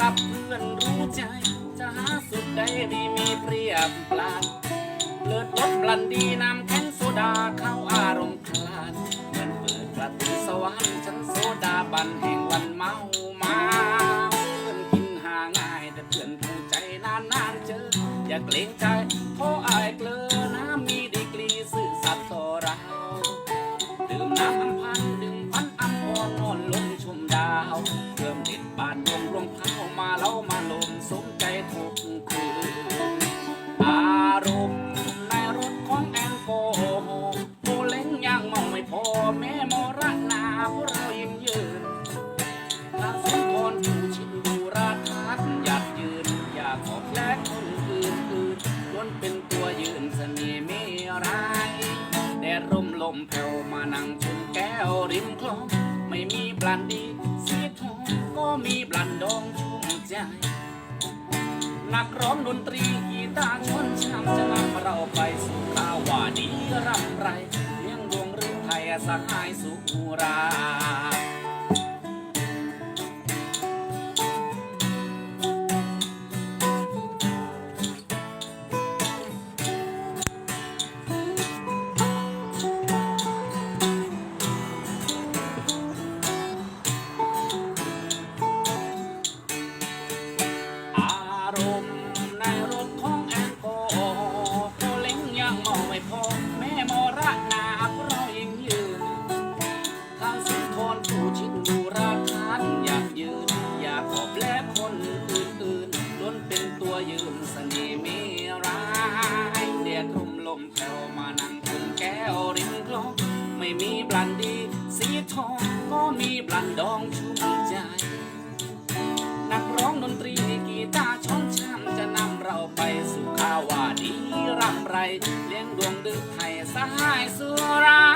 กับเพื่อนรู้ใจ จะหาสุดใดดีมีเปรียบปรานเลิศรสบลันดีน้ำแข็งโซดาเข้าอารมณ์คลานเหมือนเปิดประตูสวรรค์ฉันโซดาบันแห่งวันเมามาเพื่อนกินหาง่ายแต่เพื่อนผู้ใจนานๆเจอ อย่าเกรงใจเพราะอายเกลือน้ำมีดีกรีสื่อสัตย์ต่อเราดื่มน้ำอัมพันดื่มพันอัมพรนอนลงชมดาวเริ่มเด็ดบาน ลมแผ่วมานั่งชนแก้วริมคลอง ไม่มีบลันดีสีทองก็มีบลันดองชุ่มใจ นักร้องดนตรีกีตาร์ชนช้ำจะนำเราไปสู่ข่าวว่าดีรำไรเลี้ยงดวงหรือไทยสหายสุรา มแถวมานั่งคุนแก้วริมคลอง ไม่มีบลันดีสีทองก็มีบลันดองชุ่มใจ นักร้องดนตรีกีตาร์ช้อนช้ำจะนำเราไปสู่ข่าวาดีรำไร เลี้ยงดวงดึกไทยสหายสุรา